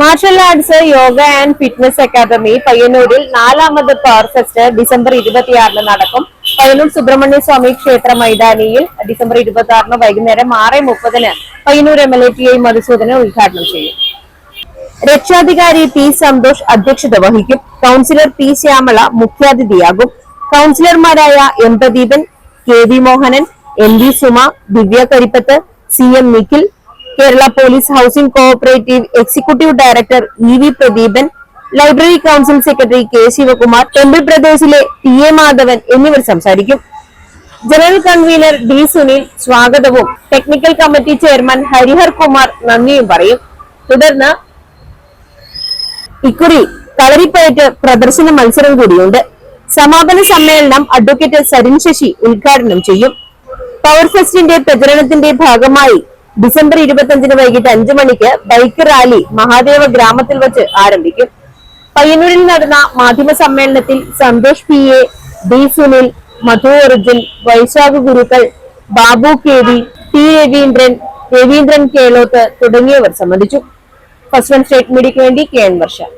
Martial arts yoga and fitness academy പയ്യന്നൂരിൽ നാലാമത് power fest December ഇരുപത്തിയാറിന് നടക്കും. പയ്യന്നൂർ സുബ്രഹ്മണ്യ സ്വാമി ക്ഷേത്ര മൈതാനിയിൽ ഡിസംബർ ഇരുപത്തി ആറിന് വൈകുന്നേരം ആറ് മുപ്പതിന് Payyanur M L A T I Madhusudana ഉദ്ഘാടനം ചെയ്യും. രക്ഷാധികാരി പി സന്തോഷ് അധ്യക്ഷത വഹിക്കും. കൗൺസിലർ പി ശ്യാമള മുഖ്യാതിഥിയാകും. കൗൺസിലർമാരായ M Pradeepan K V Mohanan M V Suma Divya Karippath C M Nikhil Kerala police housing cooperative executive director E V Pradeepan library council secretary K Sivakumar temple പ്രദേശിലെ T A Madhavan എന്നിവർ സംസാരിക്കും. General convener D Sunil സ്വാഗതവും technical committee chairman Harihar Kumar നന്ദിയും പറയും. തുടർന്ന് ഇക്കുറി കളരിപ്പയറ്റ് പ്രദർശന മത്സരം കൂടിയുണ്ട്. സമാപന സമ്മേളനം അഡ്വക്കേറ്റ് സരിൻ ശശി ഉദ്ഘാടനം ചെയ്യും. പവർ ഫെസ്റ്റിന്റെ പ്രചരണത്തിന്റെ ഭാഗമായി ഡിസംബർ ഇരുപത്തിയഞ്ചിന് വൈകിട്ട് അഞ്ചു മണിക്ക് ബൈക്ക് റാലി മഹാദേവ ഗ്രാമത്തിൽ വെച്ച് ആരംഭിക്കും. പയ്യന്നൂരിൽ നടന്ന മാധ്യമ സമ്മേളനത്തിൽ Santhosh P A D Sunil Madhu origin Vaishakh Gurukkal Babu K V T Raveendran Raveendran Kelothu തുടങ്ങിയവർ സംബന്ധിച്ചു. ഫസ്റ്റ് വൺ സ്റ്റേറ്റ് മീഡിയയ്ക്ക് വേണ്ടി കെ എൻ വർഷ.